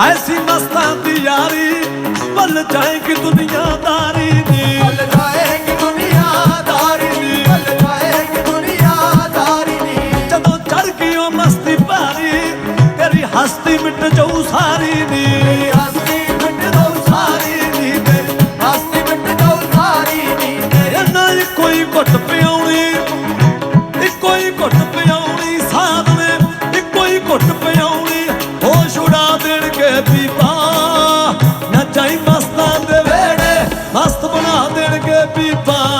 ਐਸੀ ਮਸਤਾਂ ਦੀ ਯਾਰੀ ਭੁੱਲ ਜਾਏਗੀ ਦੁਨੀਆਦਾਰੀ ਦੀ। ਭੁੱਲ ਜਾਏਗੀ ਦੁਨੀਆਦਾਰੀ ਨੀ ਭੁੱਲ ਜਾਏਗੀ ਦੁਨੀਆਦਾਰੀ ਨੀ ਜਦੋਂ ਚੜ ਗਈ ਉਹ ਮਸਤੀ ਭਾਰੀ ਤੇਰੀ ਹਸਤੀ ਮਿਟ ਜਾਊ ਸਾਰੀ ਦੀ। ਹਸਤੀ ਮਿਟ ਜਾਊ ਸਾਰੀ ਨੀ ਮੇਰੀ ਹਸਤੀ ਮਿਟ ਜਾਊ ਸਾਰੀ ਕੋਈ ਘੁੱਟ ਪਿਆਉਣੀ ਇੱਕੋ ਹੀ ਘੁੱਟ ਪਿਆਉਣੀ ਸਾਧ ਦੇਣਗੇ ਬੀਬਾ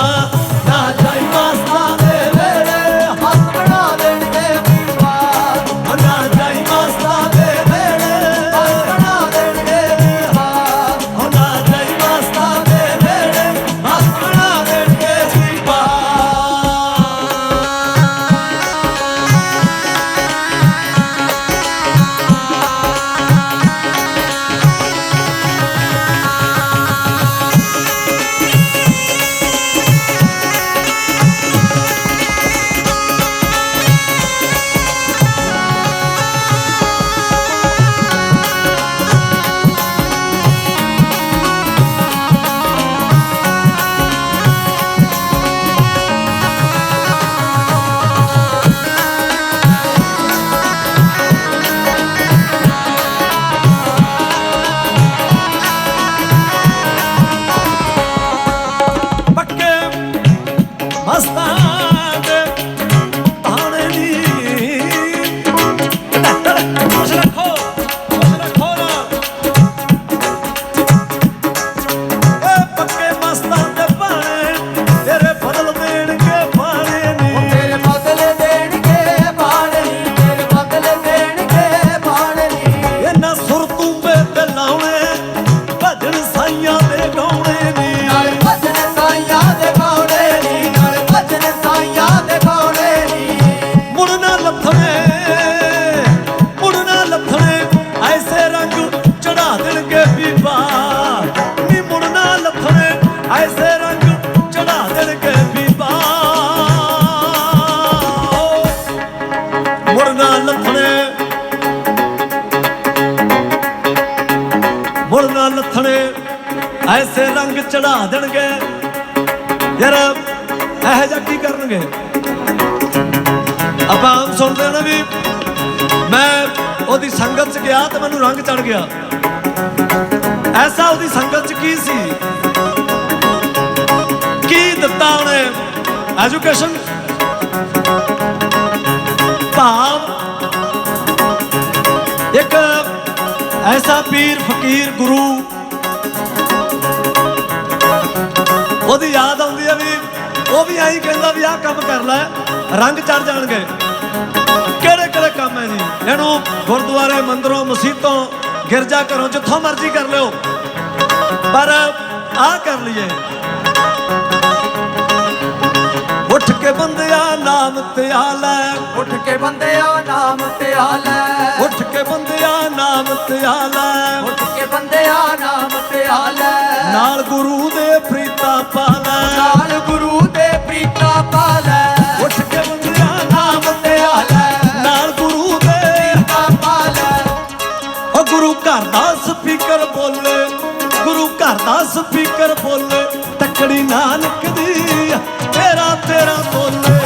ਲੱਥਣੇ ਮੁੜਨਾ ਲੱਥਣੇ ਐਸੇ ਰੰਗ ਚੜਾ ਦੇਣਗੇ ਬੀਬਾ। ਨੀ ਮੁੜਨਾ ਲੱਥਣੇ ਐਸੇ ਰੰਗ ਚੜਾ ਦੇਣਗੇ ਬੀਬਾ। ਮੁੜਨਾ ਲੱਥਣੇ ਮੁੜਨਾ ਲੱਥਣੇ ਐਸੇ ਰੰਗ ਚੜਾ ਦੇਣਗੇ। ਯਾਰ, ਇਹ ਜਿਹਾ ਕੀ ਕਰਨਗੇ? ਆਪਾਂ ਆਮ ਸੁਣਦੇ ਹਾਂ ਨਾ ਵੀ ਮੈਂ ਉਹਦੀ ਸੰਗਤ 'ਚ ਗਿਆ ਤੇ ਮੈਨੂੰ ਰੰਗ ਚੜ ਗਿਆ। ਐਸਾ ਉਹਦੀ ਸੰਗਤ 'ਚ ਕੀ ਸੀ? ਕੀ ਦਿੱਤਾ ਉਹਨੇ? ਐਜੂਕੇਸ਼ਨ ਭਾਵ? ਇੱਕ ਐਸਾ ਪੀਰ ਫਕੀਰ ਗੁਰੂ। ਉਹਦੀ ਯਾਦ ਆਉਂਦੀ ਹੈ ਵੀ ਉਹ ਵੀ ਐਂ ਕਹਿੰਦਾ ਵੀ ਆਹ ਕੰਮ ਕਰ ਲੈ। ਰੰਗ ਚੜ ਜਾਣਗੇ। ਕਿਹੜੇ ਕਿਹੜੇ ਕੰਮ ਹੈ ਜੀ? ਇਹਨੂੰ ਗੁਰਦੁਆਰੇ ਮੰਦਰੋਂ ਮਸਜਿਦੋਂ ਗਿਰਜਾ ਘਰੋਂ ਜਿੱਥੋਂ ਮਰਜ਼ੀ ਕਰ ਲਿਓ। ਪਰ ਆਹ ਕਰ ਲਈਏ। ਉੱਠ ਕੇ ਬੰਦਿਆ ਨਾਮ ਤੇ ਆ ਲੈ ਉੱਠ ਕੇ ਬੰਦਿਆ ਨਾਮ ਤੇ ਆ ਲੈ ਉੱਠ ਕੇ ਬੰਦਿਆ ਨਾਮ ਤੇ ਆ ਲੈ ਉੱਠ ਕੇ ਬੰਦਿਆ ਨਾਮ ਤੇ ਆ ਲੈ ਨਾਲ ਗੁਰੂ ਦੇ ਪ੍ਰੀਤਾ ਪਾ ਘਰ ਦਾ ਸਪੀਕਰ ਬੋਲੇ ਤੱਕੜੀ ਨਾਨਕ ਦੀ ਤੇਰਾ ਤੇਰਾ ਬੋਲੇ।